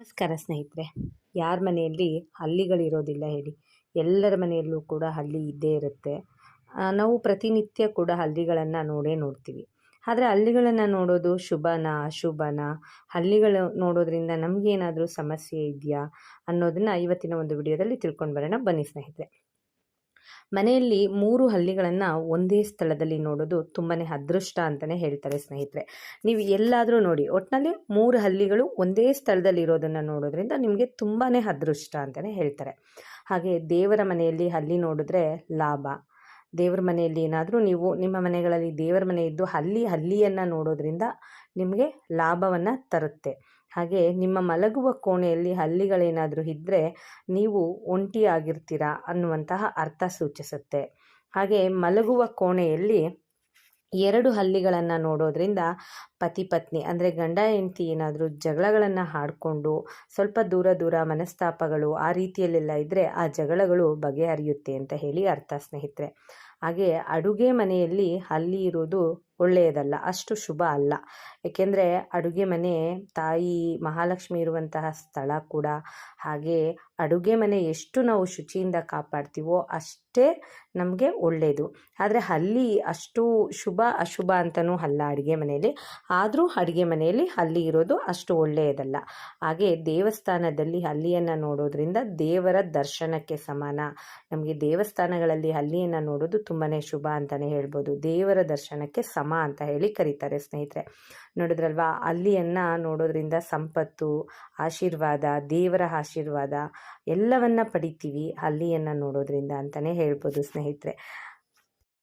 ನಮಸ್ಕಾರ ಸ್ನೇಹಿತರೆ. ಯಾರ ಮನೆಯಲ್ಲಿ ಹಲ್ಲಿಗಳಿರೋದಿಲ್ಲ ಹೇಳಿ. ಎಲ್ಲರ ಮನೆಯಲ್ಲೂ ಕೂಡ ಹಲ್ಲಿ ಇದ್ದೇ ಇರುತ್ತೆ. ನಾವು ಪ್ರತಿನಿತ್ಯ ಕೂಡ ಹಲ್ಲಿಗಳನ್ನು ನೋಡೇ ನೋಡ್ತೀವಿ. ಆದರೆ ಹಲ್ಲಿಗಳನ್ನು ನೋಡೋದು ಶುಭನ, ಅಶುಭನ? ಹಲ್ಲಿಗಳು ನೋಡೋದ್ರಿಂದ ನಮಗೇನಾದರೂ ಸಮಸ್ಯೆ ಇದೆಯಾ ಅನ್ನೋದನ್ನು ಇವತ್ತಿನ ಒಂದು ವಿಡಿಯೋದಲ್ಲಿ ತಿಳ್ಕೊಂಡು ಬರೋಣ. ಬನ್ನಿ ಸ್ನೇಹಿತರೆ. ಮನೆಯಲ್ಲಿ ಮೂರು ಹಲ್ಲಿಗಳನ್ನು ಒಂದೇ ಸ್ಥಳದಲ್ಲಿ ನೋಡೋದು ತುಂಬಾ ಅದೃಷ್ಟ ಅಂತಲೇ ಹೇಳ್ತಾರೆ ಸ್ನೇಹಿತರೆ. ನೀವು ಎಲ್ಲಾದರೂ ನೋಡಿ ಒಟ್ಟಿನಲ್ಲಿ ಮೂರು ಹಲ್ಲಿಗಳು ಒಂದೇ ಸ್ಥಳದಲ್ಲಿ ಇರೋದನ್ನು ನೋಡೋದ್ರಿಂದ ನಿಮಗೆ ತುಂಬಾ ಅದೃಷ್ಟ ಅಂತಲೇ ಹೇಳ್ತಾರೆ. ಹಾಗೆ ದೇವರ ಮನೆಯಲ್ಲಿ ಹಲ್ಲಿ ನೋಡಿದ್ರೆ ಲಾಭ. ದೇವರ ಮನೆಯಲ್ಲಿ ಏನಾದರೂ ನೀವು ನಿಮ್ಮ ಮನೆಗಳಲ್ಲಿ ದೇವರ ಮನೆ ಇದ್ದು ಹಲ್ಲಿ ಹಲ್ಲಿಯನ್ನು ನೋಡೋದ್ರಿಂದ ನಿಮಗೆ ಲಾಭವನ್ನು ತರುತ್ತೆ. ಹಾಗೆ ನಿಮ್ಮ ಮಲಗುವ ಕೋಣೆಯಲ್ಲಿ ಹಲ್ಲಿಗಳೇನಾದರೂ ಇದ್ದರೆ ನೀವು ಒಂಟಿಯಾಗಿರ್ತೀರಾ ಅನ್ನುವಂತಹ ಅರ್ಥ ಸೂಚಿಸುತ್ತೆ. ಹಾಗೆ ಮಲಗುವ ಕೋಣೆಯಲ್ಲಿ ಎರಡು ಹಲ್ಲಿಗಳನ್ನು ನೋಡೋದ್ರಿಂದ ಪತಿ ಪತ್ನಿ ಅಂದರೆ ಗಂಡ ಹೆಂಡತಿ ಏನಾದರೂ ಜಗಳಗಳನ್ನು ಹಾಡಿಕೊಂಡು ಸ್ವಲ್ಪ ದೂರ ದೂರ ಮನಸ್ತಾಪಗಳು ಆ ರೀತಿಯಲ್ಲೆಲ್ಲ ಇದ್ದರೆ ಆ ಜಗಳಗಳು ಬಗೆಹರಿಯುತ್ತೆ ಅಂತ ಹೇಳಿ ಅರ್ಥ ಸ್ನೇಹಿತರೆ. ಹಾಗೆ ಅಡುಗೆ ಮನೆಯಲ್ಲಿ ಹಲ್ಲಿ ಇರೋದು ಒಳ್ಳೆಯದಲ್ಲ, ಅಷ್ಟು ಶುಭ ಅಲ್ಲ. ಏಕೆಂದರೆ ಅಡುಗೆ ಮನೆ ತಾಯಿ ಮಹಾಲಕ್ಷ್ಮಿ ಇರುವಂತಹ ಸ್ಥಳ ಕೂಡ. ಹಾಗೆ ಅಡುಗೆ ಮನೆ ಎಷ್ಟು ನಾವು ಶುಚಿಯಿಂದ ಕಾಪಾಡ್ತೀವೋ ಅಷ್ಟೇ ನಮಗೆ ಒಳ್ಳೆಯದು. ಆದರೆ ಅಲ್ಲಿ ಅಷ್ಟು ಶುಭ ಅಶುಭ ಅಂತಲೂ ಅಲ್ಲ ಅಡುಗೆ ಮನೆಯಲ್ಲಿ. ಆದರೂ ಅಡುಗೆ ಮನೆಯಲ್ಲಿ ಹಲ್ಲಿ ಇರೋದು ಅಷ್ಟು ಒಳ್ಳೆಯದಲ್ಲ. ಹಾಗೆ ದೇವಸ್ಥಾನದಲ್ಲಿ ಹಲ್ಲಿಯನ್ನು ನೋಡೋದ್ರಿಂದ ದೇವರ ದರ್ಶನಕ್ಕೆ ಸಮಾನ. ನಮಗೆ ದೇವಸ್ಥಾನಗಳಲ್ಲಿ ಹಲ್ಲಿಯನ್ನು ನೋಡೋದು ತುಂಬಾ ಶುಭ ಅಂತಲೇ ಹೇಳ್ಬೋದು. ದೇವರ ದರ್ಶನಕ್ಕೆ ಸಮ ಅಂತ ಹೇಳಿ ಕರೀತಾರೆ ಸ್ನೇಹಿತರೆ. ನೋಡಿದ್ರಲ್ವಾ? ಅಲ್ಲಿಯನ್ನು ನೋಡೋದ್ರಿಂದ ಸಂಪತ್ತು, ಆಶೀರ್ವಾದ, ದೇವರ ಆಶೀರ್ವಾದ ಎಲ್ಲವನ್ನ ಪಡಿತೀವಿ ಅಲ್ಲಿಯನ್ನು ನೋಡೋದ್ರಿಂದ ಅಂತಲೇ ಹೇಳ್ಬೋದು ಸ್ನೇಹಿತರೆ.